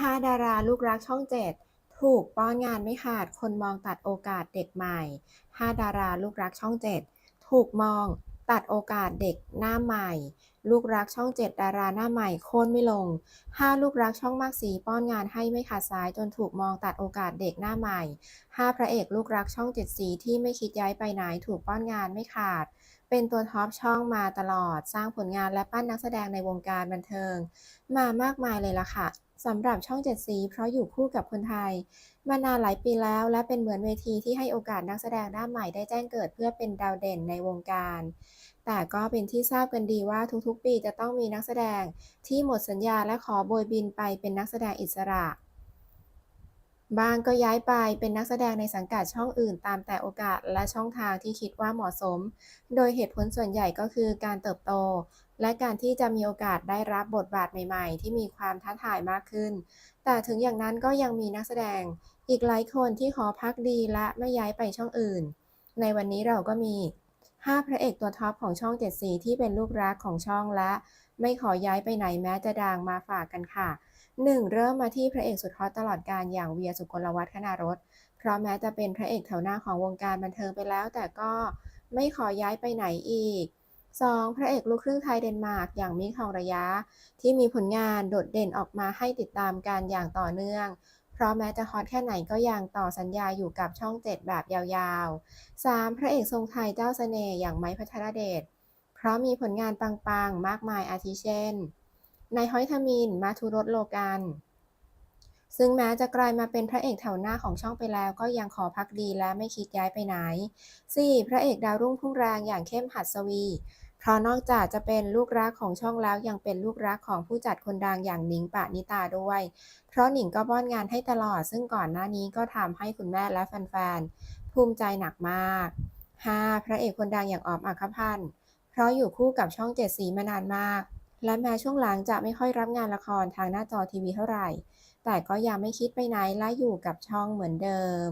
5 ดาราลูกรักช่อง 7 ถูกป้อนงานไม่ขาด คนมองตัดโอกาสเด็กใหม่ 5 ดาราลูกรักช่อง 7 ถูกมองตัดโอกาสเด็กหน้าใหม่ ลูกรักช่อง 7 ดาราหน้าใหม่โค่นไม่ลง 5 ลูกรักช่องมากสีป้อนงานให้ไม่ขาดสายจนถูกมองตัดโอกาสเด็กหน้าใหม่ 5 พระเอกลูกรักช่อง 7 สีที่ไม่คิดย้ายไปไหนถูกป้อนงานไม่ขาดเป็นตัวท็อปช่องมาตลอดสร้างผลงานและปั้นนักแสดงในวงการบันเทิง มามากมายเลยล่ะค่ะ สำหรับช่อง7สี เพราะอยู่คู่กับคนไทย มานานหลายปีแล้ว และเป็นเหมือนเวทีที่ให้โอกาสนักแสดงหน้าใหม่ได้แจ้งเกิดเพื่อเป็นดาวเด่นในวงการ แต่ก็เป็นที่ทราบกันดีว่าทุกๆ ปีจะต้องมีนักแสดงที่หมดสัญญาและขอโบยบินไปเป็นนักแสดงอิสระ บางก็ย้ายไปเป็นนักแสดงในสังกัดช่องอื่นตามแต่โอกาสและช่องทางที่คิดว่าเหมาะสม โดยเหตุผลส่วนใหญ่ก็คือการเติบโต และการที่จะมีโอกาสได้รับบทบาทใหม่ๆ ที่มีความท้าทายมากขึ้น แต่ถึงอย่างนั้นก็ยังมีนักแสดง อีกหลายคนที่ขอพักดีและไม่ย้ายไปช่องอื่น ในวันนี้เราก็มี 5 พระเอกตัวท็อปของช่อง7สีที่เป็นลูกรักของช่องและ ไม่ขอย้ายไปไหนแม้จะดังมาฝากกันค่ะ 1. เริ่มมาที่พระเอกสุดฮอตตลอดการอย่างเวียสุกลวัฒน์คณารถ เพราะแม้จะเป็นพระเอกแถวหน้าของวงการบันเทิงไปแล้ว แต่ก็ไม่ขอย้ายไปไหนอีก 2. พระเอกลูกครึ่งไทยเดนมาร์กอย่างมิกทองระยะ ที่มีผลงานโดดเด่นออกมาให้ติดตามกันอย่างต่อเนื่อง เพราะแม้จะฮอตแค่ไหนก็ยังต่อสัญญาอยู่กับช่อง 7 แบบยาวๆ 3. พระเอกทรงไทยเจ้าเสน่ห์อย่างไม้พัทรเดชเพราะมีผลงานปังๆ มากมายอาทิเช่น นายฮ้อยทมิน มาทุรสโลกัน ซึ่งแม้จะกลายมาเป็นพระเอกแถวหน้าของช่องไปแล้ว ก็ยังขอพักดีและไม่คิดย้ายไปไหน 4. พระเอกดาวรุ่งพุ่งแรงอย่างเข้มหัสวี เพราะนอกจากจะเป็นลูกรักของช่องแล้วยังเป็นลูกรักของผู้จัดคนดังอย่างหนิงปะนิตาด้วย เพราะหนิงก็ป้อนงานให้ตลอด ซึ่งก่อนหน้านี้ก็ทำให้คุณแม่และแฟนๆภูมิใจหนักมาก 5. พระเอกคนดังอย่างออมอัครพันธ์เพราะอยู่คู่กับช่องเจ็ดสีมานานมาก และแม้ช่วงหลังจะไม่ค่อยรับงานละครทางหน้าจอทีวีเท่าไหร่ แต่ก็ยังไม่คิดไปไหนและอยู่กับช่องเหมือนเดิม